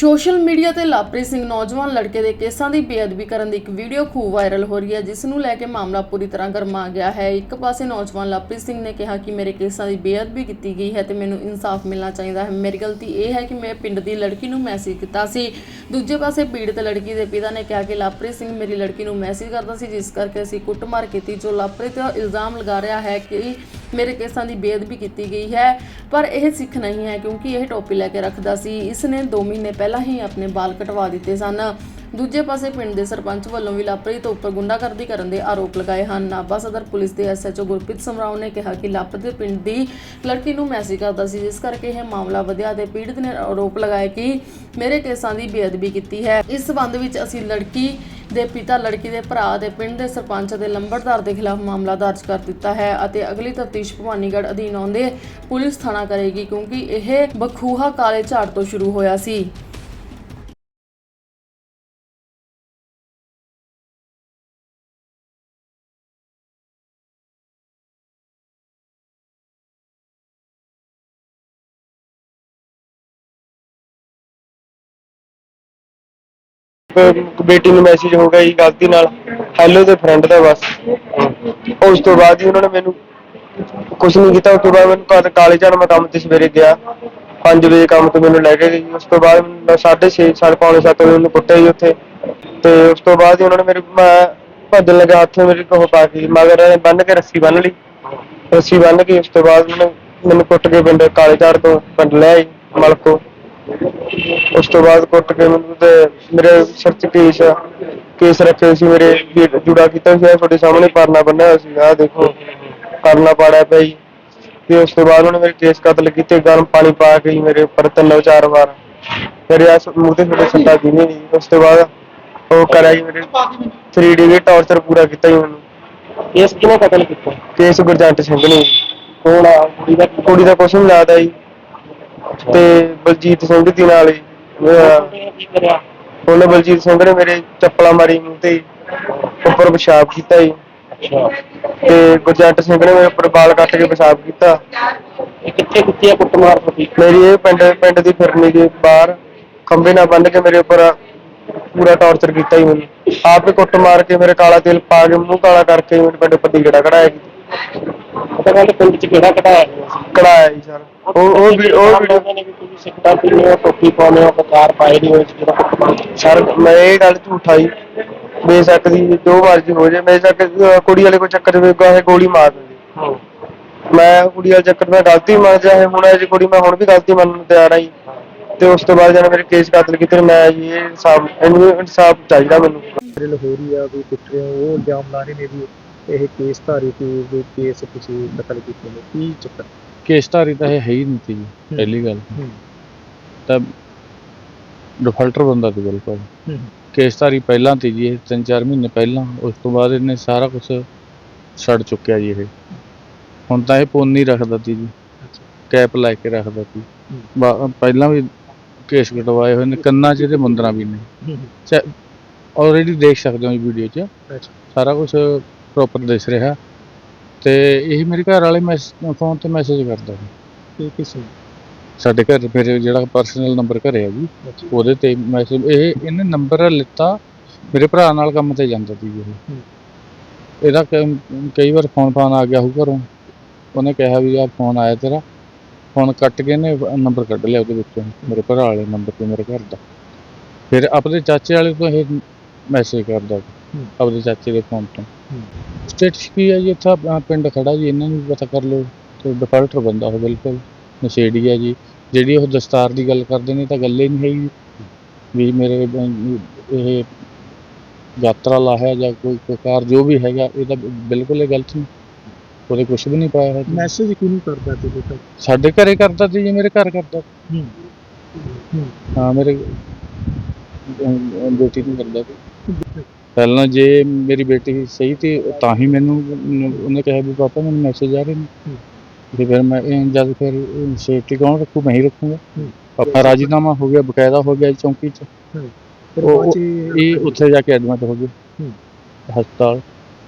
Social media ਤੇ ਲਾਪਰੀ ਸਿੰਘ ਨੌਜਵਾਨ ਲੜਕੇ ਦੇ ਕੇਸਾਂ ਦੀ ਬੇਅਦਬੀ ਕਰਨ ਦੀ ਇੱਕ ਵੀਡੀਓ ਖੂਬ ਵਾਇਰਲ ਹੋ ਰਹੀ ਹੈ, ਜਿਸ ਨੂੰ ਲੈ ਕੇ ਮਾਮਲਾ ਪੂਰੀ ਤਰ੍ਹਾਂ ਗਰਮਾ ਗਿਆ ਹੈ। ਇੱਕ ਪਾਸੇ ਨੌਜਵਾਨ ਲਾਪਰੀ ਸਿੰਘ ਨੇ ਕਿਹਾ ਕਿ ਮੇਰੇ ਕੇਸਾਂ ਦੀ ਬੇਅਦਬੀ ਕੀਤੀ ਗਈ ਹੈ ਤੇ ਮੈਨੂੰ ਇਨਸਾਫ ਮਿਲਣਾ ਚਾਹੀਦਾ ਹੈ। ਮੇਰੀ ਗਲਤੀ ਇਹ ਹੈ ਕਿ ਮੈਂ ਪਿੰਡ ਦੀ ਲੜਕੀ ਨੂੰ ਮੈਸੇਜ ਕੀਤਾ ਸੀ। ਦੂਜੇ ਪਾਸੇ ਪੀੜਤ ਲੜਕੀ ਦੇ ਪਿਤਾ ਨੇ ਕਿਹਾ ਕਿ ਲਾਪਰੀ ਸਿੰਘ ਮੇਰੀ ਲੜਕੀ ਨੂੰ ਮੈਸੇਜ ਕਰਦਾ ਸੀ, ਜਿਸ ਕਰਕੇ ਅਸੀਂ ਕੁੱਟਮਾਰ ਕੀਤੀ, ਜੋ ਲਾਪਰੀ ਤੇ ਇਲਜ਼ਾਮ ਲਗਾ ਰਿਹਾ ਹੈ ਕਿ ਮੇਰੇ ਕੇਸਾਂ ਦੀ ਬੇਅਦਬੀ ਕੀਤੀ ਗਈ ਹੈ, ਪਰ ਇਹ ਸਿੱਖ ਨਹੀਂ ਹੈ ਕਿਉਂਕਿ ਇਹ ਟੋਪੀ ਲੈ ਕੇ ਰੱਖਦਾ ਸੀ। ਇਸ ਨੇ 2 ਮਹੀਨੇ ਪਹਿਲਾਂ ਹੀ ਆਪਣੇ ਵਾਲ ਕਟਵਾ ਦਿੱਤੇ ਸਨ। ਦੂਜੇ ਪਾਸੇ ਪਿੰਡ ਦੇ ਸਰਪੰਚ ਵੱਲੋਂ ਵੀ ਲਾਪਰੀ ਤੋਂ ਉੱਪਰ ਗੁੰਡਾਗਰਦੀ ਕਰਨ ਦੇ ਆਰੋਪ ਲਗਾਏ ਹਨ। ਨਾਭਾ ਸਦਰ ਪੁਲਿਸ ਦੇ ਐਸਐਚਓ ਗੁਰਪ੍ਰੀਤ ਸਮਰਾਓ ਨੇ ਕਿਹਾ ਕਿ ਲਾਪਰੀ ਪਿੰਡ ਦੀ ਲੜਕੀ ਨੂੰ ਮੈਸੇਜ ਕਰਦਾ ਸੀ, ਜਿਸ ਕਰਕੇ ਇਹ ਮਾਮਲਾ ਵਧਿਆ ਤੇ ਪੀੜਤ ਨੇ ਆਰੋਪ ਲਗਾਇਆ ਕਿ ਮੇਰੇ ਕੇਸਾਂ ਦੀ ਬੇਅਦਬੀ ਕੀਤੀ ਹੈ। ਇਸ ਸਬੰਧ ਵਿੱਚ ਅਸੀਂ ਲੜਕੀ ਦੇ ਪਿਤਾ, ਲੜਕੀ ਦੇ ਭਰਾ ਦੇ ਪਿੰਡ ਦੇ ਸਰਪੰਚ ਅਤੇ ਲੰਬੜਦਾਰ ਦੇ ਖਿਲਾਫ ਮਾਮਲਾ ਦਰਜ ਕਰ ਦਿੱਤਾ ਹੈ ਅਤੇ ਅਗਲੀ ਤਫਤੀਸ਼ ਭਵਾਨੀਗੜ੍ਹ ਅਧੀਨ ਆਉਂਦੇ ਪੁਲਿਸ ਥਾਣਾ ਕਰੇਗੀ, ਕਿਉਂਕਿ ਇਹ ਬਖੂਹਾ ਕਾਲੇ ਝਾੜ ਤੋਂ ਸ਼ੁਰੂ ਹੋਇਆ ਸੀ। ਬ- ਬੇਟੀ ਨੂੰ ਮੈਸੇਜ ਹੋ ਗਿਆ ਜੀ ਗਲਤੀ ਨਾਲ ਹੈਲੋ ਦੇ ਫਰੈਂਡ ਦਾ ਬਸ। ਉਸ ਤੋਂ ਬਾਅਦ ਹੀ ਉਹਨਾਂ ਨੇ ਮੈਨੂੰ ਕੁਝ ਨਹੀਂ ਕੀਤਾ, ਉਸ ਤੋਂ ਬਾਅਦ ਮੈਨੂੰ ਘਰ ਕਾਲੇ ਝਾੜ ਮੈਂ ਕੰਮ ਤੇ ਸਵੇਰੇ ਗਿਆ। 5 ਵਜੇ ਕੰਮ ਤੋਂ ਮੈਨੂੰ ਲੈ ਕੇ ਗਈ ਉਸ ਤੋਂ ਬਾਅਦ ਮੈਂ 6:30 ਸਾਢੇ ਪੌਣੇ 7 ਵਜੇ ਮੈਨੂੰ ਕੁੱਟਿਆ ਜੀ ਉੱਥੇ। ਤੇ ਉਸ ਤੋਂ ਬਾਅਦ ਹੀ ਉਹਨਾਂ ਨੇ ਮੇਰੇ ਮੈਂ ਭੱਜਣ ਲੱਗਾ ਹੱਥੋਂ ਮੇਰੇ ਕੋਲ ਪਾ ਕੇ ਮਗਰ ਬੰਨ ਕੇ ਰੱਸੀ ਬੰਨ ਲਈ। ਰੱਸੀ ਬੰਨ ਕੇ ਉਸ ਤੋਂ ਬਾਅਦ ਉਹਨੇ ਮੈਨੂੰ ਕੁੱਟ ਕੇ ਪਿੰਡ ਕਾਲੇ ਝਾੜ ਤੋਂ ਪਿੰਡ ਲੈ ਆਈ, ਮਲਕੋ। ਉਸ ਤੋਂ ਬਾਅਦ ਕੁੱਟ ਕੇ ਮੈਨੂੰ ਤੇ ਮੇਰੇ ਸਿਰ 'ਚ ਕੇਸ ਕੇਸ ਰੱਖੇ ਸੀ ਮੇਰੇ ਜੁੜਾ ਕੀਤਾ ਸੀ ਆਹ ਤੁਹਾਡੇ ਸਾਹਮਣੇ ਪਰਨਾ ਬੰਨਿਆ ਹੋਇਆ ਸੀ ਆਹ ਦੇਖੋ ਪਰਨਾ ਪਾੜਿਆ ਪਿਆ ਜੀ। ਤੇ ਉਸ ਤੋਂ ਬਾਅਦ ਉਹਨੇ ਮੇਰੇ ਕੇਸ ਕਤਲ ਕੀਤੇ ਗਰਮ ਪਾਣੀ ਪਾ ਕੇ ਜੀ ਮੇਰੇ ਉੱਪਰ ਤਿੰਨ ਚਾਰ ਵਾਰ। ਮੇਰੇ ਆ ਮੂੰਹ ਤੇ ਛੋਟੇ ਸੱਟਾਂ ਦੀ ਨਹੀਂ ਉਸ ਤੋਂ ਬਾਅਦ ਉਹ ਕਰਿਆ ਜੀ ਮੇਰੇ 3D ਦੇ ਟੌਰਚਰ ਪੂਰਾ ਕੀਤਾ ਜੀ ਮੈਨੂੰ ਕੇਸ ਕਿਹਨੇ ਕਤਲ ਕੀਤਾ? ਕੇਸ ਗੁਰਜੰਟ ਸਿੰਘ ਨੇ ਜੀ। ਕੌਣ ਆ? ਕੁੜੀ ਦਾ ਕੁੜੀ ਦਾ ਕੁਛ ਨਹੀਂ ਲੱਗਦਾ ਜੀ ਤੇ ਬਲਜੀਤ ਸਿੰਘ ਦੀ ਨਾਲ ਹੀ ਅਹ ਕੀ ਕਰਿਆ? ਉਹਨੇ ਬਲਜੀਤ ਸਿੰਘ ਨੇ ਮੇਰੇ ਚੱਪਲਾਂ ਮਾਰੀ ਮੂੰਹ ਤੇ ਜੀ। ਉੱਪਰ ਪਿਸ਼ਾਬ ਕੀਤਾ ਜੀ। ਅੱਛਾ ਤੇ ਗੁਰਜੰਟ ਸਿੰਘ ਨੇ ਮੇਰੇ ਉੱਪਰ ਵਾਲ ਕੱਟ ਕੇ ਪਿਸ਼ਾਬ ਕੀਤਾ। ਇਹ ਕਿੱਥੇ ਕਿੱਥੇ ਆ ਕੁੱਟਮਾਰ ਤੁਹਾਡੀ? ਮੇਰੀ ਇਹ ਪਿੰਡ ਪਿੰਡ ਦੀ ਫਿਰਨੀ ਦੇ ਬਾਹਰ ਖੰਭੇ ਨਾਲ ਬੰਨ੍ਹ ਕੇ ਮੇਰੇ ਉੱਪਰ ਪੂਰਾ ਟੌਰਚਰ ਕੀਤਾ ਜੀ। ਮੈਨੂੰ ਆਪ ਹੀ ਕੁੱਟ ਮਾਰ ਕੇ ਮੇਰੇ ਕਾਲਾ ਤੇਲ ਪਾ ਕੇ ਮੂੰਹ ਕਾਲਾ ਕਰਕੇ ਮੇਰੇ ਪਿੰਡ ਉੱਪਰ ਦੀ ਗੜਾ ਕਢਾਇਆ ਜੀ। ਪਤਾ ਗੱਲ ਪਿੰਡ ਚ ਕਿਹੜਾ ਕਢਾਇਆ ਗਿਆ ਸੀ ਕਢਾਇਆ ਜੀ ਸਰ ਉਹ ਉਹ ਵੀ ਉਹ ਵੀ ਲੋਕਾਂ ਨੇ ਵੀ ਤੁਸੀਂ ਸਿੱਕਾ ਪੀਨੇ ਹੋ ਟੋਪੀ ਪਾਉਨੇ ਹੋ ਕਾਰ ਪਾਏ ਨਹੀਂ ਸੀ ਜਿਹੜਾ ਸਰ ਮੈਂ ਇਹ ਗੱਲ ਝੂਠਾ ਹੀ ਬੇਸ਼ੱਕ ਦੀ ਜੋ ਮਰਜ਼ੀ ਹੋ ਜਾਏ ਬੇਸ਼ੱਕ ਅਹ ਕੁੜੀ ਵਾਲੇ ਕੋਈ ਚੱਕਰ ਵਿੱਚ ਗਾਹੇ ਗੋਲੀ ਮਾਰ ਦਿੰਦੀ। ਹਾਂ। ਮੈਂ ਕੁੜੀ ਵਾਲੇ ਚੱਕਰ ਮੈਂ ਗਲਤੀ ਮੰਨ ਜਾਏ ਹੁਣ ਇਹ ਜੀ ਕੁੜੀ ਮੈਂ ਹੁਣ ਵੀ ਗਲਤੀ ਮੰਨਣ ਨੂੰ ਤਿਆਰ ਆਈ ਤੇ ਉਸ ਤੋਂ ਬਾਅਦ ਜਦੋਂ ਮੇਰੇ ਕੇਸ ਕਤਲ ਕੀਤੇ ਮੈਂ ਜੀ ਇਹ ਇਨਸਾਫ ਇਹਨੂੰ ਇਨਸਾਫ ਚਾਹੀਦਾ ਮੈਨੂੰ। ਵਾਇਰਲ ਹੋ ਰਹੀ ਆ ਵੀ ਕੁੱਟ ਰਹੇ ਹੋ ਉਹ ਇਲਜ਼ਾਮ ਲਾ ਰਹੇ ਨੇ ਵੀ ਇਹ ਕੇਸ ਧਾਰੀ ਸੀ ਵੀ ਕੇਸ ਤੁਸੀਂ ਕਤਲ ਕੀਤੇ ਨੇ ਕੀ ਚੱਕਰ? ਕੇਸਧਾਰੀ ਤਾਂ ਇਹ ਹੈ ਹੀ ਨਹੀਂ ਸੀ ਜੀ ਪਹਿਲੀ ਗੱਲ ਹੂੰ। ਤਾਂ ਡਿਫਾਲਟਰ ਬੰਦਾ ਸੀ ਬਿਲਕੁਲ। ਹੂੰ ਕੇਸਧਾਰੀ ਪਹਿਲਾਂ ਤੀ ਜੀ ਇਹ ਤਿੰਨ ਚਾਰ ਮਹੀਨੇ ਪਹਿਲਾਂ ਉਸ ਤੋਂ ਬਾਅਦ ਇਹਨੇ ਸਾਰਾ ਕੁਝ ਛੱਡ ਚੁੱਕਿਆ ਜੀ ਇਹ। ਹੁਣ ਤਾਂ ਇਹ ਪੋਨੀ ਰੱਖਦਾ ਸੀ ਜੀ। ਅੱਛਾ। ਕੈਪ ਲੈ ਕੇ ਰੱਖਦਾ ਹੂੰ। ਬਾ- ਪਹਿਲਾਂ ਵੀ ਕੇਸ ਕਟਵਾਏ ਹੋਏ ਨੇ ਕੰਨਾਂ 'ਚ ਇਹਦੇ ਮੁੰਦਰਾਂ ਵੀ ਨੇ। ਹੂੰ ਆਲਰੇਡੀ ਦੇਖ ਸਕਦੇ ਹੋ ਵੀਡੀਓ 'ਚ। ਅੱਛਾ। ਸਾਰਾ ਕੁਝ ਪ੍ਰੋਪਰ ਦਿਸ ਰਿਹਾ। ਤੇ ਇਹ ਮੇਰੇ ਘਰ ਵਾਲੇ ਮੈਸ ਫੋਨ ਤੇ ਮੈਸੇਜ ਕਰਦਾ ਸੀ। ਇਹ ਕਿਸ ਸਾਡੇ ਘਰ ਮੇਰੇ ਜਿਹੜਾ ਪਰਸਨਲ ਨੰਬਰ ਘਰੇ ਆ ਜੀ ਉਹਦੇ ਤੇ ਮੈਸੇਜ ਇਹ ਇਹਨੇ ਨੰਬਰ ਲਿੱਤਾ। ਮੇਰੇ ਭਰਾ ਨਾਲ ਕੰਮ ਤੇ ਜਾਂਦਾ ਸੀ ਇਹ। ਇਹਦਾ ਕਈ ਵਾਰ ਫੋਨ ਫਾਨ ਆ ਗਿਆ ਹੋਊ ਘਰੋਂ। ਉਹਨੇ ਕਿਹਾ ਵੀ ਆ ਫੋਨ ਆਇਆ ਤੇਰਾ। ਫੋਨ ਕੱਟ ਕੇ ਨੇ ਨੰਬਰ ਕੱਢ ਲਿਆ ਉਹਦੇ ਵਿੱਚੋਂ। ਮੇਰੇ ਭਰਾ ਵਾਲੇ ਨੰਬਰ ਤੇ ਮੇਰੇ ਘਰ ਦਾ। ਫਿਰ ਆਪਣੇ ਚਾਚੇ ਵਾਲੇ ਤੋਂ ਇਹ ਮੈਸੇਜ ਕਰਦਾ। ਆਪਣੇ ਚਾਚੇ ਦੇ ਫੋਨ ਤੋਂ। ਸਟੇਟਸ ਕੀ ਹੈ ਜੀ? ਇੱਥੇ ਆਪਣਾ ਪਿੰਡ ਖੜਾ ਜੀ ਇਹਨਾਂ ਨੂੰ ਵੀ ਪਤਾ ਕਰ ਲਓ। ਤੇ ਡਿਫਾਲਟਰ ਬੰਦਾ ਉਹ ਬਿਲਕੁਲ। ਨਸ਼ੇੜੀ ਹੈ ਜੀ। ਜਿਹੜੀ ਉਹ ਦਸਤਾਰ ਦੀ ਗੱਲ ਕਰਦੇ ਨੇ ਤਾਂ ਗੱਲ ਨਹੀਂ ਹੈਗੀ। ਵੀ ਮੇਰੇ ਬ- ਇਹ ਯਾਤਰਾ ਲਾਹਿਆ ਜਾਂ ਕੋਈ ਪ੍ਰਕਾਰ ਜੋ ਵੀ ਹੈਗਾ ਇਹ ਤਾਂ ਬਿਲਕੁਲ ਇਹ ਗਲਤ ਨਹੀਂ। ਉਹਦੇ ਕੁਝ ਵੀ ਨਹੀਂ ਪਾਇਆ ਹੈ ਮੈਸੇਜ ਕਿਉਂ ਕਰਦਾ ਤੇ ਬੇਟਾ? ਸਾਡੇ ਘਰੇ ਕਰਦਾ ਸੀ ਜੀ ਮੇਰੇ ਘਰ ਕਰਦਾ। ਹੂੰ। ਮੇਰੇ ਬੇਟੀ ਨੂੰ ਕਰਦਾ ਸੀ। ਪਹਿਲਾਂ ਜੇ ਮੇਰੀ ਬੇਟੀ ਸਹੀ ਤੇ ਤਾਂ ਹੀ ਮੈਨੂੰ ਉਹਨੇ ਕਿਹਾ ਵੀ ਪਾਪਾ ਮੈਨੂੰ ਮੈਸੇਜ ਆ ਰਹੇ ਨੇ। ਤੇ ਫਿਰ ਮੈਂ ਜਦ ਫਿਰ ਸੇਫਟੀ ਕੌਣ ਰੱਖੂ ਮੈਂ ਹੀ ਰੱਖੂੰਗਾ। ਆਪਣਾ ਰਾਜੀਨਾਮਾ ਹੋ ਗਿਆ ਬਕਾਇਦਾ ਹੋ ਗਿਆ ਚੌਂਕੀ 'ਚ। ਉਹ- ਇਹ- ਉੱਥੇ ਜਾ ਕੇ ਐਡਮਿਟ ਹੋ ਗਏ। ਹਸਪਤਾਲ।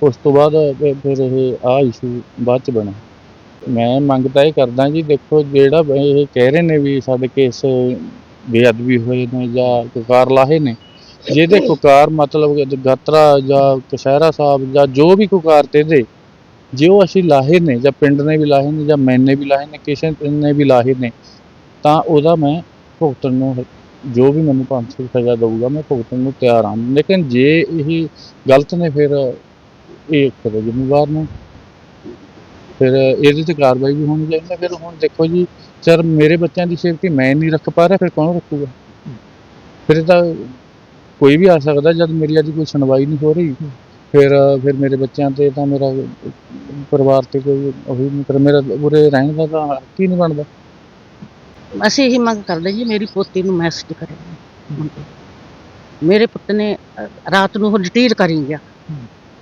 ਉਸ ਤੋਂ ਬਾਅਦ ਫਿਰ- ਇਹ ਆ ਇਸ਼ੂ ਬਾਅਦ ਚ ਬਣਾ। ਮੈਂ ਮੰਗ ਤਾਂ ਇਹ ਕਰਦਾ ਜੀ ਦੇਖੋ ਜਿਹੜਾ ਇਹ ਕਹਿ ਰਹੇ ਨੇ ਵੀ ਸਾਡੇ ਕੇਸ ਬੇਅਦਬੀ ਹੋਏ ਨੇ ਜਾਂ ਕੁਕਾਰ ਲਾਹੇ ਨੇ ਜਿਹਦੇ ਕੁਕਾਰ ਮਤਲਬ ਕਿ ਗਾਤਰਾ ਜਾਂ ਕਸ਼ਹਿਰਾ ਸਾਹਿਬ ਜਾਂ ਜੋ ਵੀ ਕੁਕਾਰ ਤੇ ਦੇ, ਜੇ ਉਹ ਅਸੀਂ ਲਾਹੇ ਨੇ ਜਾਂ ਪਿੰਡ ਨੇ ਵੀ ਲਾਹੇ ਨੇ ਜਾਂ ਮੈਨੇ ਵੀ ਲਾਹੇ ਨੇ, ਕਿਸੇ ਨੇ ਵੀ ਲਾਹੇ ਨੇ, ਤਾਂ ਉਹਦਾ ਮੈਂ ਭੁਗਤਣ ਨੂੰ ਜੋ ਵੀ ਮੈਨੂੰ ਪੰਜ ਸਜ਼ਾ ਦਊਗਾ, ਮੈਂ ਭੁਗਤਣ ਨੂੰ ਤਿਆਰ ਹਾਂ। ਲੇਕਿਨ ਜੇ ਇਹ ਗਲਤ ਨੇ, ਫਿਰ ਇਹ ਫਿਰ ਜ਼ਿੰਮੇਵਾਰ ਨੂੰ। ਫਿਰ ਇਹਦੇ ਤੇ ਕਾਰਵਾਈ ਵੀ ਹੋਣੀ ਚਾਹੀਦੀ ਫਿਰ ਹੁਣ ਦੇਖੋ ਜੀ ਸਰ ਮੇਰੇ ਬੱਚਿਆਂ ਦੀ ਸੇਫਟੀ ਮੈਂ ਨਹੀਂ ਰੱਖ ਪਾ ਰਿਹਾ, ਫਿਰ ਕੌਣ ਰੱਖੂਗਾ? ਫਿਰ ਇਹ ਤਾਂ ਕੋਈ ਵੀ ਆ ਸਕਦਾ ਜਦ ਮੇਰੀ ਅੱਜ ਕੋਈ ਸੁਣਵਾਈ ਨਹੀਂ ਹੋ ਰਹੀ ਫਿਰ ਫਿਰ ਮੇਰੇ ਬੱਚਿਆਂ ਤੇ ਤਾਂ ਮੇਰਾ ਪਰਿਵਾਰ ਤੇ ਕੋਈ ਉਹੀ ਨਹੀਂ ਕਰ ਮੇਰਾ ਉਰੇ ਰਹਿਣ ਦਾ ਤਾਂ ਹੱਕ ਹੀ ਨਹੀਂ ਬਣਦਾ। ਅਸੀਂ ਇਹੀ ਮੰਗ ਕਰਦੇ ਜੀ ਮੇਰੀ ਪੋਤੀ ਨੂੰ ਮੈਸੇਜ ਕਰੇ। ਮੇਰੇ ਪੁੱਤ ਨੇ ਰਾਤ ਨੂੰ ਉਹ ਰਿਟੀਰ ਕਰੀ ਗਿਆ।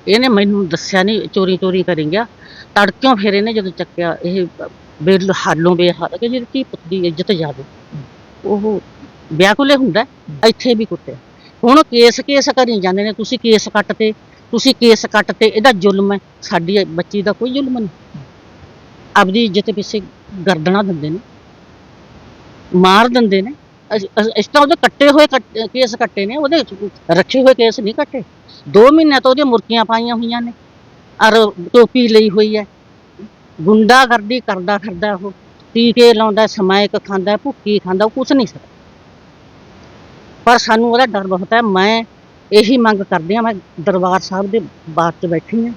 ਇਹਨੇ ਮੈਨੂੰ ਦੱਸਿਆ ਨਹੀਂ ਚੋਰੀ ਚੋਰੀ ਕਰੀ ਗਿਆ। ਤੜਕਿਓਂ ਫਿਰ ਇਹਨੇ ਜਦੋਂ ਚੱਕਿਆ ਇਹ ਬੇਲ ਹਾਲੋਂ ਬੇਹਾਲ ਕਿ ਜਿਹੜੀ ਪੁੱਤ ਦੀ ਇੱਜ਼ਤ ਜਾਵੇ ਉਹ ਵਿਆਕੁਲੇ ਹੁੰਦਾ ਇੱਥੇ ਵੀ ਕੁੱਟਿਆ। ਹੁਣ ਕੇਸ ਕੇਸ ਕਰੀ ਜਾਂਦੇ ਨੇ, ਤੁਸੀਂ ਕੇਸ ਕੱਟਤੇ, ਤੁਸੀਂ ਕੇਸ ਕੱਟ ਤੇ ਇਹਦਾ ਜ਼ੁਲਮ ਹੈ, ਸਾਡੀ ਬੱਚੀ ਦਾ ਕੋਈ ਜ਼ੁਲਮ ਨਹੀਂ। ਆਪਦੀ ਇੱਜ਼ਤ ਪਿੱਛੇ ਗਰਦਣਾ ਦਿੰਦੇ ਨੇ, ਮਾਰ ਦਿੰਦੇ ਨੇ ਇਸ ਤਰ੍ਹਾਂ ਉਹਦੇ ਕੱਟੇ ਹੋਏ ਕੱਟ- ਕੇਸ ਕੱਟੇ ਨੇ, ਉਹਦੇ ਰੱਖੇ ਹੋਏ ਕੇਸ ਨਹੀਂ ਕੱਟੇ। 2 ਮਹੀਨੇ ਤੋਂ ਉਹਦੀਆਂ ਮੁਰਕੀਆਂ ਪਾਈਆਂ ਹੋਈਆਂ ਨੇ, ਔਰ ਟੋਪੀ ਲਈ ਹੋਈ ਹੈ। ਗੁੰਡਾਗਰਦੀ ਕਰਦਾ ਫਿਰਦਾ ਉਹ, ਟੀਕੇ ਲਾਉਂਦਾ, ਸਮਾਇਕ ਖਾਂਦਾ ਭੁੱਕੀ ਖਾਂਦਾ, ਉਹ ਕੁਛ ਨਹੀਂ ਸਕਦਾ। ਪਰ ਸਾਨੂੰ ਉਹਦਾ ਡਰ ਬਹੁਤ ਹੈ। ਮੈਂ ਇਹੀ ਮੰਗ ਕਰਦੀ ਹਾਂ, ਮੈਂ ਦਰਬਾਰ ਸਾਹਿਬ ਦੇ ਬਾਹਰ 'ਚ ਬੈਠੀ ਹਾਂ।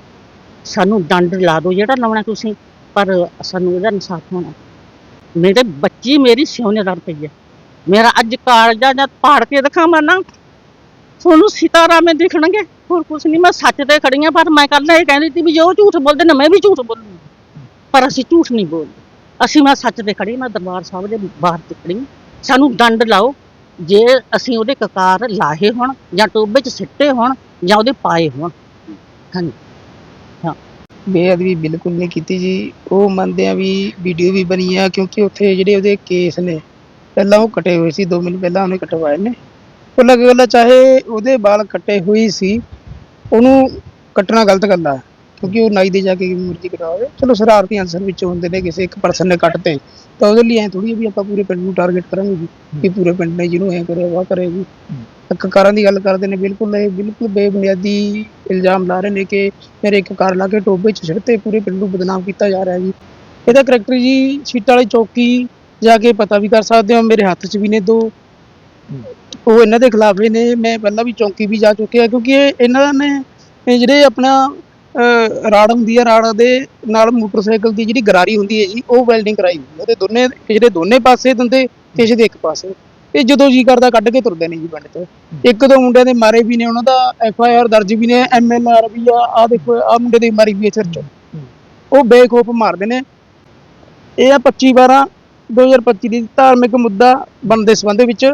ਸਾਨੂੰ ਦੰਡ ਲਾ ਦਿਓ ਜਿਹੜਾ ਲਾਉਣਾ ਤੁਸੀਂ, ਪਰ ਸਾਨੂੰ ਇਹਦਾ ਇਨਸਾਫ ਹੋਣਾ। ਮੇਰੇ ਬੱਚੀ ਮੇਰੀ ਸਿਉਨੇ ਦਰ ਪਈ ਹੈ। ਮੇਰਾ ਅੱਜ ਕਾਲਜਾ ਜਾਂ ਪਾੜ ਕੇ ਦਿਖਾਵਾਂ ਨਾ, ਤੁਹਾਨੂੰ ਸਿਤਾਰਾਮੇ ਦਿਖਣਗੇ। ਹੋਰ ਕੁਛ ਨਹੀਂ, ਮੈਂ ਸੱਚ ਤੇ ਖੜੀ ਹਾਂ, ਪਰ ਮੈਂ ਕੱਲ ਇਹ ਕਹਿੰਦੀ ਸੀ ਵੀ ਜੋ ਝੂਠ ਬੋਲਦੇ ਨੇ, ਮੈਂ ਵੀ ਝੂਠ ਬੋਲੂੰਗੀ। ਪਰ ਅਸੀਂ ਝੂਠ ਨਹੀਂ ਬੋਲਦੇ। ਅਸੀਂ ਮੈਂ ਸੱਚ ਤੇ ਖੜੀ ਮੈਂ ਦਰਬਾਰ ਸਾਹਿਬ ਦੇ ਬਾਹਰ ਤੇ ਖੜੀ ਸਾਨੂੰ ਦੰਡ ਲਾਓ। ਜੇ ਅਸੀਂ ਉਹਦੇ ਕਕਾਰ ਲਾਹੇ ਹੋਣ ਜਾਂ ਟੋਬੇ 'ਚ ਸਿੱਟੇ ਹੋਣ ਜਾਂ ਉਹਦੇ ਪਾਏ ਹੋਣ। ਹਾਂਜੀ। ਬੇਅਦਬੀ ਬਿਲਕੁਲ ਨਹੀਂ ਕੀਤੀ ਜੀ। ਉਹ ਮੰਨਦੇ ਆ ਵੀ ਵੀਡੀਓ ਵੀ ਬਣੀ ਆ ਕਿਉਂਕਿ ਉੱਥੇ ਜਿਹੜੇ ਉਹਦੇ ਕੇਸ ਨੇ, ਪਹਿਲਾਂ ਉਹ ਕਟੇ ਹੋਏ ਸੀ 2 ਮਿੰਟ ਪਹਿਲਾਂ ਉਹਨੇ ਕਟਵਾਏ ਨੇ। ਉਹ ਲੱਗ ਚਾਹੇ ਉਹਦੇ ਵਾਲ ਕੱਟੇ ਹੋਈ ਸੀ, ਉਹਨੂੰ ਕੱਟਣਾ ਗਲਤ ਗੱਲ ਆ। ਕਿਉਂਕਿ ਉਹ ਨਾਈ ਦੇ ਜਾ ਕੇ ਮਰਜ਼ੀ ਕਟਾਵੇ ਚਲੋ ਸ਼ਰਾਰਤੀ ਅਨਸਰ ਵਿੱਚ ਹੁੰਦੇ ਨੇ, ਕਿਸੇ ਇੱਕ ਪਰਸਨ ਨੇ ਕੱਟਤੇ। ਤਾਂ ਉਹਦੇ ਲਈ ਐ ਥੋੜੀ ਵੀ ਆਪਾਂ ਪੂਰੇ ਪਿੰਡ ਨੂੰ ਟਾਰਗੇਟ ਕਰਾਂਗੇ ਜੀ, ਕਿ ਪੂਰੇ ਪਿੰਡ ਨੇ ਜਿਹਨੂੰ ਐ ਕਰਿਆ ਵਾ ਕਰੇ ਜੀ। ਕਕਾਰਾਂ ਦੀ ਗੱਲ ਕਰਦੇ ਨੇ, ਬਿਲਕੁਲ ਇਹ ਬਿਲਕੁਲ ਬੇਬੁਨਿਆਦੀ ਇਲਜ਼ਾਮ ਲਾ ਰਹੇ ਨੇ ਕਿ ਮੇਰੇ ਇੱਕ ਕਾਰ ਲਾ ਕੇ ਟੋਬੇ ਚ ਛੱਡਤੇ ਪੂਰੇ ਪਿੰਡ ਨੂੰ ਬਦਨਾਮ ਕੀਤਾ ਜਾ ਰਿਹਾ ਜੀ। ਇਹਦਾ ਕਰੈਕਟਰ ਜੀ, ਸੀਟਾਂ ਵਾਲੀ ਚੌਕੀ ਜਾ ਕੇ ਪਤਾ ਵੀ ਕਰ ਸਕਦੇ ਹੋ, ਮੇਰੇ ਹੱਥ 'ਚ ਵੀ ਨੇ ਦੋ। ਉਹ ਇਹਨਾਂ ਦੇ ਖਿਲਾਫ ਨੇ। ਮੈਂ ਪਹਿਲਾਂ ਵੀ ਚੌਕੀ ਵੀ ਜਾ ਚੁੱਕਿਆ, ਕਿਉਂਕਿ ਇਹ ਇਹਨਾਂ ਨੇ ਜਿਹੜੇ ਆਪਣਾ ਰਾੜ ਹੁੰਦੀ ਹੈ, ਰਾੜ ਦੇ ਨਾਲ ਮੋਟਰਸਾਈਕਲ ਦੀ ਜਿਹੜੀ ਗਰਾਰੀ ਹੁੰਦੀ ਹੈ ਜੀ, ਉਹ ਵੈਲਡਿੰਗ ਕਰਾਈ ਹੁੰਦੀ ਹੈ। ਉਹਦੇ ਦੋਨੇ ਜਿਹੜੇ ਦੋਨੇ ਪਾਸੇ ਦਿੰਦੇ, ਕਿਸੇ ਦੇ ਇੱਕ ਪਾਸੇ। ਇਹ ਜਦੋਂ ਜੀ ਕਰਦਾ, ਕੱਢ ਕੇ ਤੁਰਦੇ ਨੇ ਜੀ ਪਿੰਡ ਤੋਂ। ਇੱਕ ਦੋ ਮੁੰਡਿਆਂ ਦੇ ਮਾਰੇ ਵੀ ਨੇ, ਉਹਨਾਂ ਦਾ ਐਫ ਆਈ ਆਰ ਦਰਜ ਵੀ ਨੇ ਐਮ ਐਲ ਆਰ ਵੀ ਆ ਆ ਦੇਖੋ ਆ ਮੁੰਡੇ ਦੀ ਮਾਰੀ ਵੀ ਹੈ ਸਿਰ 'ਚ। ਉਹ ਬੇਖੌਫ ਮਾਰਦੇ ਨੇ। ਇਹ ਆ 25 12 2025 ਦੀ ਧਾਰਮਿਕ ਮੁੱਦਾ ਬਣਦੇ ਸੰਬੰਧ ਵਿੱਚ।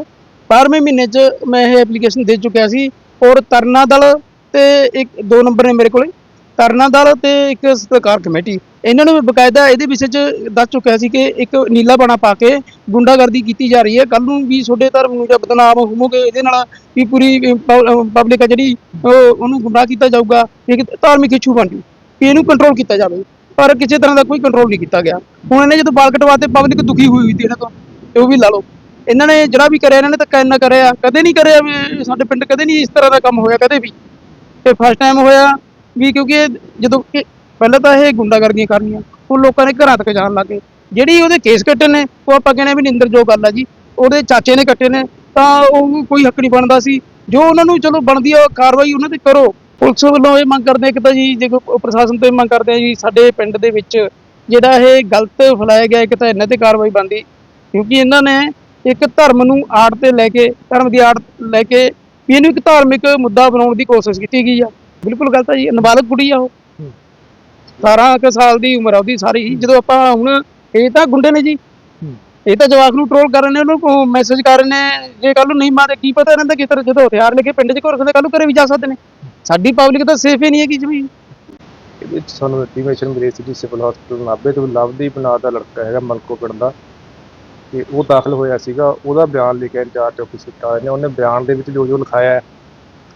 12ਵੇਂ ਮਹੀਨੇ 'ਚ ਮੈਂ ਇਹ ਐਪਲੀਕੇਸ਼ਨ ਦੇ ਚੁੱਕਿਆ ਸੀ। ਔਰ ਤਰਨਾ ਦਲ ਤੇ ਇੱਕ, ਦੋ ਨੰਬਰ ਨੇ ਮੇਰੇ ਕੋਲੇ। ਤਰਨਾ ਦਲ ਤੇ ਇੱਕ ਸਤਕਾਰ ਕਮੇਟੀ, ਇਹਨਾਂ ਨੂੰ ਬਕਾਇਦਾ ਇਹਦੇ ਵਿਸ਼ੇ 'ਚ ਦੱਸ ਚੁੱਕਿਆ ਸੀ ਕਿ ਇੱਕ ਨੀਲਾ ਬਾਣਾ ਪਾ ਕੇ ਗੁੰਡਾਗਰਦੀ ਕੀਤੀ ਜਾ ਰਹੀ ਹੈ। ਕੱਲ ਨੂੰ ਵੀ ਤੁਹਾਡੇ ਧਰਮ ਨੂੰ ਜਾਂ ਬਦਨਾਮ ਹੋਵੋਗੇ, ਇਹਦੇ ਨਾਲ ਵੀ ਪੂਰੀ ਪਬਲਿਕ ਆ ਜਿਹੜੀ, ਉਹ, ਉਹਨੂੰ ਗੁੰਡਾ ਕੀਤਾ ਜਾਊਗਾ, ਇੱਕ ਧਾਰਮਿਕ ਇਸ਼ੂ ਬਣ ਜੂ, ਵੀ ਇਹਨੂੰ ਕੰਟਰੋਲ ਕੀਤਾ ਜਾਵੇ। ਪਰ ਕਿਸੇ ਤਰ੍ਹਾਂ ਦਾ ਕੋਈ ਕੰਟਰੋਲ ਨਹੀਂ ਕੀਤਾ ਗਿਆ। ਹੁਣ ਇਹਨੇ ਜਦੋਂ ਬਾਲ ਕਟਵਾਤੇ ਪਬਲਿਕ ਦੁਖੀ ਹੋਈ ਹੋਈ ਸੀ ਇਹਨਾਂ ਤੋਂ, ਤੇ ਉਹ ਵੀ ਲਾ ਲਓ। ਇਹਨਾਂ ਨੇ ਜਿਹੜਾ ਵੀ ਕਰਿਆ, ਇਹਨਾਂ ਨੇ ਤਾਂ ਇੰਨਾ ਕਰਿਆ, ਕਦੇ ਨਹੀਂ ਕਰਿਆ ਵੀ ਸਾਡੇ ਪਿੰਡ ਕਦੇ ਨਹੀਂ ਇਸ ਤਰ੍ਹਾਂ ਦਾ ਕੰਮ ਹੋਇਆ, ਕਦੇ ਵੀ। ਤੇ ਫਸਟ ਟਾਈਮ ਹੋਇਆ ਵੀ ਕਿਉਂਕਿ ਇਹ ਜਦੋਂ ਕਿ ਪਹਿਲਾਂ ਤਾਂ ਇਹ ਗੁੰਡਾਗਰਦੀਆਂ ਕਰਨੀਆਂ, ਹੁਣ ਲੋਕਾਂ ਨੇ ਘਰਾਂ ਤੱਕ ਜਾਣ ਲੱਗੇ ਜਿਹੜੀ ਉਹਦੇ ਕੇਸ ਕੱਟੇ ਨੇ, ਉਹ ਆਪਾਂ ਕਹਿੰਦੇ ਵੀ ਨਿੰਦਰਯੋਗ ਗੱਲ ਆ ਜੀ। ਉਹਦੇ ਚਾਚੇ ਨੇ ਕੱਟੇ ਨੇ, ਤਾਂ ਉਹ ਕੋਈ ਹੱਕ ਨਹੀਂ ਬਣਦਾ ਸੀ। ਜੋ ਉਹਨਾਂ ਨੂੰ ਚਲੋ ਬਣਦੀ ਆ ਕਾਰਵਾਈ ਉਹਨਾਂ ਤੇ ਕਰੋ। ਪੁਲਿਸ ਵੱਲੋਂ ਇਹ ਮੰਗ ਕਰਦੇ ਕਿ ਤਾਂ ਜੀ, ਜੇ ਪ੍ਰਸ਼ਾਸਨ ਤੋਂ ਇਹ ਮੰਗ ਕਰਦੇ ਆ ਜੀ, ਸਾਡੇ ਪਿੰਡ ਦੇ ਵਿੱਚ ਜਿਹੜਾ ਇਹ ਗਲਤ ਫੈਲਾਇਆ ਗਿਆ, ਇੱਕ ਤਾਂ ਇਹਨਾਂ ਤੇ ਕਾਰਵਾਈ ਬਣਦੀ। ਕਿਉਂਕਿ ਇਹਨਾਂ ਨੇ ਇੱਕ ਧਰਮ ਨੂੰ ਆੜ ਤੇ ਲੈ ਕੇ, ਧਰਮ ਦੀ ਆੜ ਲੈ ਕੇ ਇਹਨੂੰ ਇੱਕ ਧਾਰਮਿਕ ਮੁੱਦਾ ਬਣਾਉਣ ਦੀ ਕੋਸ਼ਿਸ਼ ਕੀਤੀ ਗਈ ਆ। ਬਿਲਕੁਲ ਗਲਤ ਆ ਜੀ ਨਾਬਾਲਗ ਕੁੜੀ ਆ ਉਹ। 17 ਕੁ ਸਾਲ ਦੀ ਉਮਰ ਆ ਉਹਦੀ ਸਾਰੀ। ਜਦੋਂ ਆਪਾਂ ਹੁਣ ਇਹ ਤਾਂ ਗੁੰਡੇ ਨੇ ਜੀ। ਇਹ ਤਾਂ ਜਵਾਕ ਨੂੰ ਟ੍ਰੋਲ ਕਰ ਰਹੇ ਨੇ ਉਹਨੂੰ ਮੈਸੇਜ ਕਰ ਰਹੇ ਨੇ ਜੇ ਕੱਲ ਨੂੰ ਨਹੀਂ ਮਾਰੇ ਕੀ ਪਤਾ ਇਹਨਾਂ ਦਾ ਕਿਸ ਤਰ੍ਹਾਂ ਜਦੋਂ ਹਥਿਆਰ ਲੈ ਕੇ ਪਿੰਡ 'ਚ ਘੁਰ ਸਕਦੇ ਕੱਲ ਨੂੰ ਘਰੇ ਵੀ ਜਾ ਸਕਦੇ ਨੇ। ਸਾਡੀ ਪਬਲਿਕ ਤਾਂ ਸੇਫ ਹੀ ਨਹੀਂ ਹੈਗੀ ਜਮੀ ਇਹਦੇ ਵਿੱਚ ਸਾਨੂੰ ਇੰਟੀਮੇਸ਼ਨ ਮਿਲੀ ਸੀ ਜੀ ਸਿਵਲ ਹਸਪੀਟਲ ਨਾਭੇ ਤੋਂ ਲਵਦੀਪ ਨਾਂ ਦਾ ਲੜਕਾ ਹੈਗਾ ਮਲਕੋ ਪਿੰਡ ਦਾ। ਤੇ ਉਹ ਦਾਖਲ ਹੋਇਆ ਸੀਗਾ ਉਹਦਾ ਬਿਆਨ ਲਿਖਿਆ ਇੰਚਾਰਜ ਆਫਿਸਰ ਨੇ। ਉਹਨੇ ਬਿਆਨ ਦੇ ਵਿੱਚ ਜੋ ਜੋ ਲਿਖਾਇਆ ਹੈ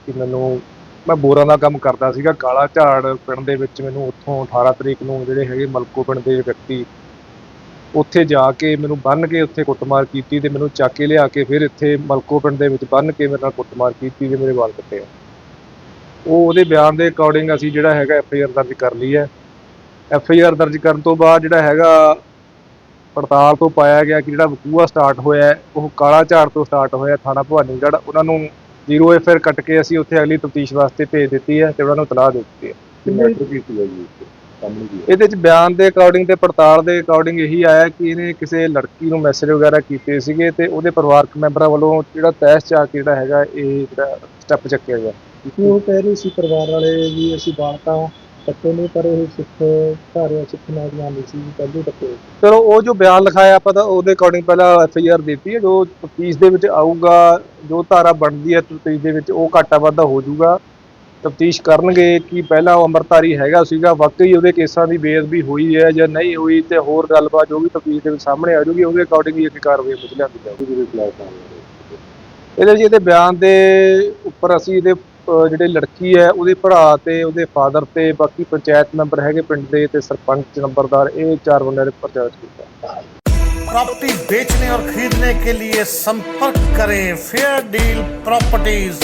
ਕਿ ਮੈਨੂੰ ਮੈਂ ਬੋਰਾਂ ਦਾ ਕੰਮ ਕਰਦਾ ਸੀਗਾ, ਕਾਲਾ ਝਾੜ ਪਿੰਡ ਦੇ ਵਿੱਚ ਮੈਨੂੰ ਉੱਥੋਂ 18 ਤਰੀਕ ਨੂੰ ਜਿਹੜੇ ਹੈਗੇ ਮਲਕੋ ਪਿੰਡ ਦੇ ਵਿਅਕਤੀ ਉੱਥੇ ਜਾ ਕੇ ਮੈਨੂੰ ਬੰਨ ਕੇ ਉੱਥੇ ਕੁੱਟਮਾਰ ਕੀਤੀ ਤੇ ਮੈਨੂੰ ਚੱਕ ਕੇ ਲਿਆ ਕੇ ਫਿਰ ਇੱਥੇ ਮਲਕੋ ਪਿੰਡ ਦੇ ਵਿੱਚ ਬੰਨ ਕੇ ਮੇਰੇ ਨਾਲ ਕੁੱਟਮਾਰ ਕੀਤੀ ਤੇ ਮੇਰੇ ਵਾਲ ਕੱਟੇ ਉਹ ਉਹਦੇ ਬਿਆਨ ਦੇ ਅਕੋਰਡਿੰਗ ਅਸੀਂ ਜਿਹੜਾ ਹੈਗਾ ਐਫ ਆਈ ਆਰ ਦਰਜ ਕਰ ਲਈ ਹੈ। ਐਫ ਆਈ ਆਰ ਦਰਜ ਕਰਨ ਤੋਂ ਬਾਅਦ ਜਿਹੜਾ ਹੈਗਾ ਪੜਤਾਲ ਤੋਂ ਪਾਇਆ ਗਿਆ ਕਿ ਜਿਹੜਾ ਵਕੂਆ ਸਟਾਰਟ ਹੋਇਆ ਉਹ ਕਾਲਾ ਝਾੜ ਤੋਂ ਸਟਾਰਟ ਹੋਇਆ ਥਾਣਾ ਭਵਾਨੀਗੜ੍ਹ। ਉਹਨਾਂ ਨੂੰ ਜ਼ੀਰੋ ਐਫ ਆਰ ਕੱਟ ਕੇ ਅਸੀਂ ਉੱਥੇ ਅਗਲੀ ਤਫਤੀਸ਼ ਵਾਸਤੇ ਭੇਜ ਦਿੱਤੀ ਹੈ ਤੇ ਉਹਨਾਂ ਨੂੰ ਤਲਾਹ ਦੇ ਦਿੱਤੀ ਹੈ। ਇਹਦੇ ਚ ਬਿਆਨ ਦੇ ਅਕੋਰਡਿੰਗ ਤੇ ਪੜਤਾਲ ਦੇ ਅਕੋਰਡਿੰਗ ਇਹੀ ਆਇਆ ਕਿ ਇਹਨੇ ਕਿਸੇ ਲੜਕੀ ਨੂੰ ਮੈਸੇਜ ਵਗੈਰਾ ਕੀਤੇ ਸੀਗੇ ਤੇ ਉਹਦੇ ਪਰਿਵਾਰਕ ਮੈਂਬਰਾਂ ਵੱਲੋਂ ਜਿਹੜਾ ਤੈਸ਼ ਚਾ ਕੇ ਜਿਹੜਾ ਹੈਗਾ ਇਹ ਜਿਹੜਾ ਸਟੈਪ ਚੱਕਿਆ ਗਿਆ। ਉਹ ਕਹਿ ਰਹੇ ਸੀ ਪਰਿਵਾਰ ਵਾਲੇ ਵੀ ਅਸੀਂ ਬਾਲਕਾਂ ਕੱਟੇ ਨੇ ਪਰ ਇਹ ਸਿੱਖ ਧਾਰਿਆ ਸਿੱਖ ਨੌਜਵਾਨ ਨਹੀਂ ਸੀ ਪਹਿਲੇ ਕੱਟੇ ਚਲੋ ਉਹ ਜੋ ਬਿਆਨ ਲਿਖਾਇਆ ਆਪਾਂ ਤਾਂ ਉਹਦੇ ਅਕੋਰਡਿੰਗ ਪਹਿਲਾਂ ਐਫ ਆਈ ਆਰ ਦਿੱਤੀ ਹੈ ਜੋ ਤਫਤੀਸ਼ ਦੇ ਵਿੱਚ ਆਊਗਾ ਜੋ ਧਾਰਾ ਬਣਦੀ ਹੈ ਤਫਤੀਸ਼ ਦੇ ਵਿੱਚ ਉਹ ਘਾਟਾ ਵਾਧਾ ਹੋ ਜਾਊਗਾ। ਤਫਤੀਸ਼ ਕਰਨਗੇ ਕਿ ਪਹਿਲਾਂ ਉਹ ਅੰਮ੍ਰਿਤਧਾਰੀ ਹੈਗਾ ਸੀਗਾ ਵਾਕਈ ਉਹਦੇ ਕੇਸਾਂ ਦੀ ਬੇਅਦਬੀ ਹੋਈ ਹੈ ਜਾਂ ਨਹੀਂ ਹੋਈ ਤੇ ਹੋਰ ਗੱਲਬਾਤ ਜੋ ਵੀ ਤਫਤੀਸ਼ ਦੇ ਵਿੱਚ ਸਾਹਮਣੇ ਆ ਜਾਊਗੀ ਉਹਦੇ ਅਕੋਰਡਿੰਗ ਹੀ ਇੱਕ ਕਾਰਵਾਈ ਮੁੱਝ ਲਿਆਂਦੀ ਜਾਊਗੀ। ਇਹਦੇ ਵਿੱਚ ਇਹਦੇ ਬਿਆਨ ਦੇ ਉੱਪਰ ਅਸੀਂ ਇਹਦੇ ਜਿਹੜੇ ਲੜਕੀ ਹੈ ਉਹਦੇ ਭਰਾ ਤੇ ਉਹਦੇ ਫਾਦਰ ਤੇ ਬਾਕੀ ਪੰਚਾਇਤ ਮੈਂਬਰ ਹੈਗੇ ਪਿੰਡ ਦੇ ਤੇ ਸਰਪੰਚ ਨੰਬਰਦਾਰ ਇਹ ਚਾਰ ਬੰਦਿਆਂ ਦੇ ਉੱਪਰ ਚਾਰਜ ਕੀਤਾ प्रॉपर्टी बेचने और खरीदने के लिए संपर्क करें फेयर डील प्रॉपर्टीज